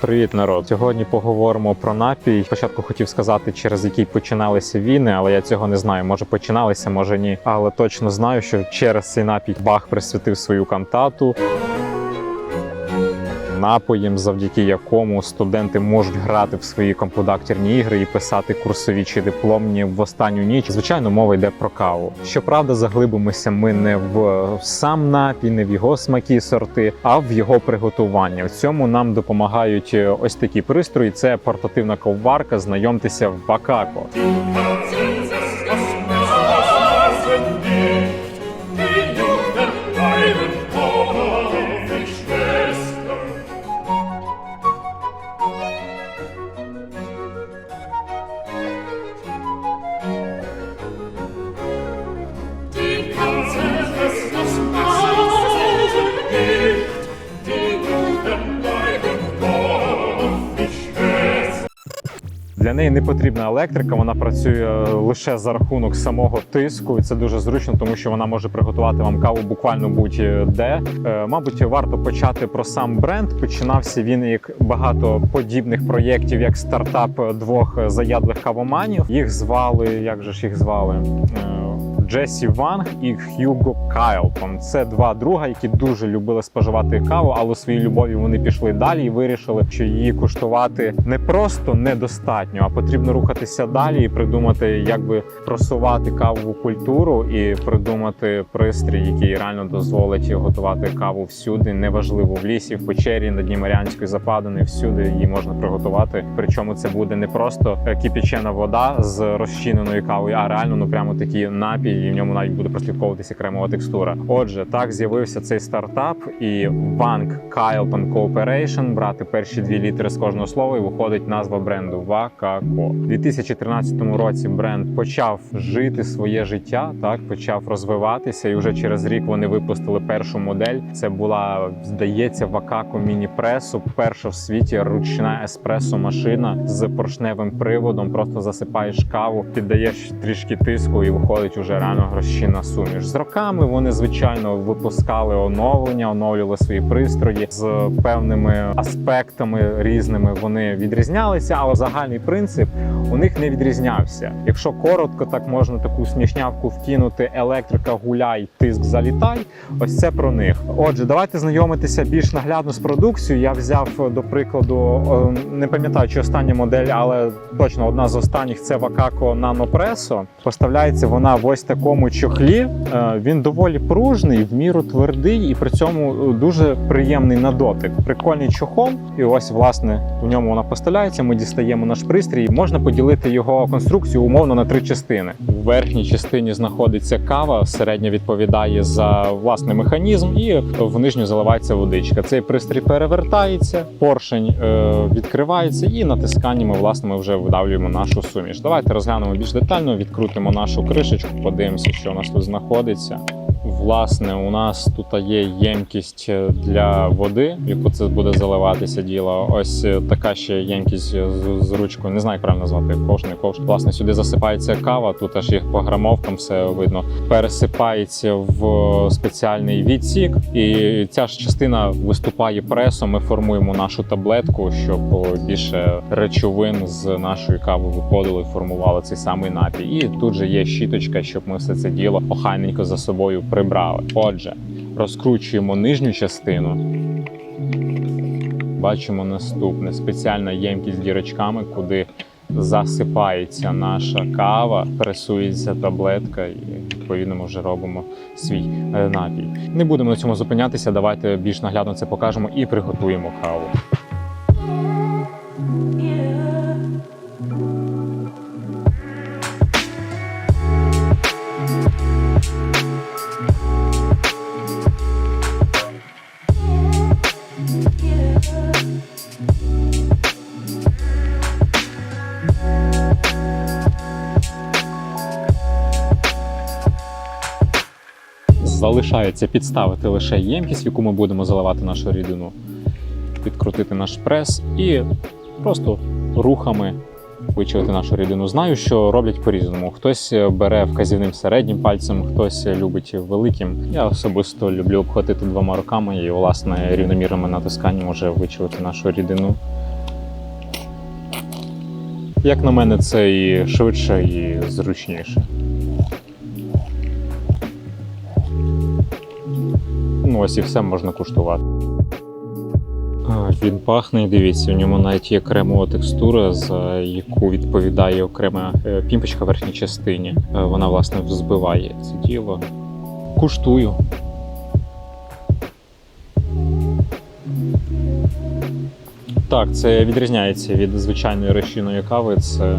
Привіт, народ! Сьогодні поговоримо про напій. Спочатку хотів сказати, через який починалися війни, але я цього не знаю. Може починалися, може ні. Але точно знаю, що через цей напій Бах присвятив свою кантату. Напоєм, завдяки якому студенти можуть грати в свої компудактерні ігри і писати курсові чи дипломні в останню ніч. Звичайно, мова йде про каву. Щоправда, заглибимося ми не в сам напій, не в його смаки сорти, а в його приготування. В цьому нам допомагають е, ось такі пристрої. Це портативна ковварка. Знайомтеся в Бакако. Для неї не потрібна електрика, вона працює лише за рахунок самого тиску, і це дуже зручно, тому що вона може приготувати вам каву буквально будь-де. Е, Мабуть, варто почати про сам бренд. Починався він як багато подібних проєктів, як стартап двох заядлих кавоманів. Їх звали, як же ж їх звали? Джесі Ванг і Хьюго Кайлтон. Це два друга, які дуже любили споживати каву, але у своїй любові вони пішли далі і вирішили, що її куштувати не просто недостатньо, а потрібно рухатися далі і придумати, як би просувати кавову культуру і придумати пристрій, який реально дозволить готувати каву всюди. Неважливо в лісі, в печері, на дні Маріанської западини, всюди її можна приготувати. Причому це буде не просто кипячена вода з розчиненою кавою, а реально ну прямо такий напій, і в ньому навіть буде прослідковуватися кремова текстура. Отже, так з'явився цей стартап, і Vank Carlton Cooperation брати перші дві літери з кожного слова, і виходить назва бренду Вакако. У 2013 році бренд почав жити своє життя, так почав розвиватися, і вже через рік вони випустили першу модель. Це була здається Вакако міні-пресу, перша в світі ручна еспресо машина з поршневим приводом. Просто засипаєш каву, піддаєш трішки тиску, і виходить уже реально розчинна суміш. З роками вони звичайно випускали оновлення, оновлювали свої пристрої з певними аспектами різними. Вони відрізнялися, але загальний принцип у них не відрізнявся. Якщо коротко, так можна таку смішнявку вкинути: електрика гуляй, тиск залітай. Ось це про них. Отже, давайте знайомитися більш наглядно з продукцією. Я взяв до прикладу, не пам'ятаю, чи остання модель, але точно одна з останніх це Вакако Presso. Поставляється вона в ось такому чохлі. Е, Він доволі пружний, в міру твердий і при цьому е, дуже приємний на дотик. Прикольний чохол. І ось, власне, в ньому вона поставляється. Ми дістаємо наш пристрій. Можна поділити його конструкцію умовно на три частини. У верхній частині знаходиться кава, середня відповідає за власний механізм, і в нижню заливається водичка. Цей пристрій перевертається, поршень е, відкривається, і натисканнями власне ми вже видавлюємо нашу суміш. Давайте розглянемо більш детально, відкрутимо нашу кришечку, подивимося, що у нас тут знаходиться. Власне, у нас тут є ємкість для води, яку це буде заливатися діло. Ось е, така ще ємкість з, з ручкою. Не знаю, як правильно назвати ковш, не ковш. Власне, сюди засипається кава. Тут аж їх по грамовкам все видно. Пересипається в спеціальний відсік, і ця ж частина виступає пресом. Ми формуємо нашу таблетку, щоб більше речовин з нашої кави виходило і формувало цей самий напій. І тут же є щіточка, щоб ми все це діло охайненько за собою прибрали. Отже, розкручуємо нижню частину. Бачимо наступне спеціальна ємкість з дірочками, куди засипається наша кава, пресується таблетка, і відповідно ми вже робимо свій е, напій. Не будемо на цьому зупинятися. Давайте більш наглядно це покажемо і приготуємо каву. Залишається підставити лише ємкість, в яку ми будемо заливати нашу рідину, підкрутити наш прес і просто рухами вичавити нашу рідину. Знаю, що роблять по-різному. Хтось бере вказівним середнім пальцем, хтось любить великим. Я особисто люблю обхватити двома руками і власне рівномірними натисканням вже вичавити нашу рідину. Як на мене, це і швидше, і зручніше. Ось і все можна куштувати. Він пахне, дивіться, у ньому навіть є кремова текстура, за яку відповідає окрема е, пімпочка в верхній частині. Е, Вона, власне, взбиває це діло. Куштую. Так, це відрізняється від звичайної розчинної кави. Це е,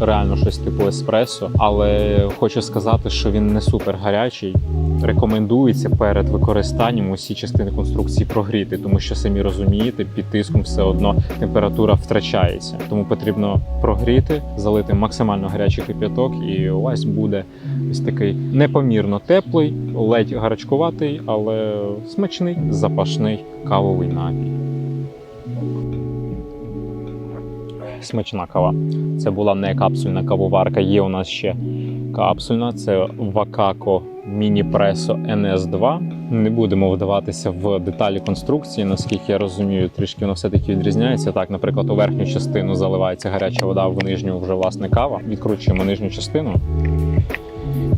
реально щось типу еспресо. Але хочу сказати, що він не супер гарячий. Рекомендується перед використанням усі частини конструкції прогріти, тому що самі розумієте, під тиском все одно температура втрачається. Тому потрібно прогріти, залити максимально гарячий кип'яток, і у вас буде ось такий непомірно теплий, ледь гарячкуватий, але смачний запашний кавовий напій. Смачна кава. Це була не капсульна кавоварка. Є у нас ще капсульна. Це Вакако Міні Пресо NS2. Не будемо вдаватися в деталі конструкції, наскільки я розумію, трішки воно все-таки відрізняється. Так, наприклад, у верхню частину заливається гаряча вода, в нижню вже власне кава. Відкручуємо нижню частину.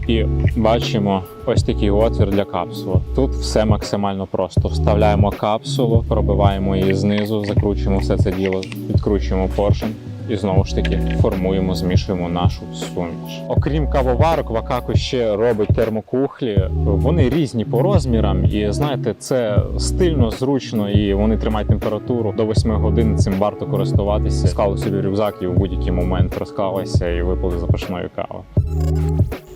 І бачимо ось такий отвір для капсули. Тут все максимально просто. Вставляємо капсулу, пробиваємо її знизу, закручуємо все це діло, відкручуємо поршень. І знову ж таки формуємо, змішуємо нашу суміш. Окрім кавоварок, Вакако ще робить термокухлі. Вони різні по розмірам, і знаєте, це стильно, зручно, і вони тримають температуру до 8 годин. Цим варто користуватися. Склали собі рюкзак і в будь-який момент розклалися і випили запашної кави.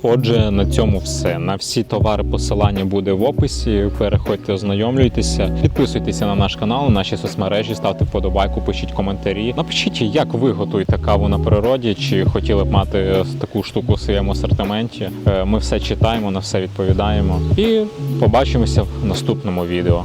Отже, на цьому все. На всі товари посилання буде в описі. Переходьте, ознайомлюйтеся, підписуйтеся на наш канал, наші соцмережі, ставте вподобайку, пишіть коментарі. Напишіть, як ви готуєте каву на природі, чи хотіли б мати таку штуку в своєму асортименті. Е, Ми все читаємо, на все відповідаємо. І побачимося в наступному відео.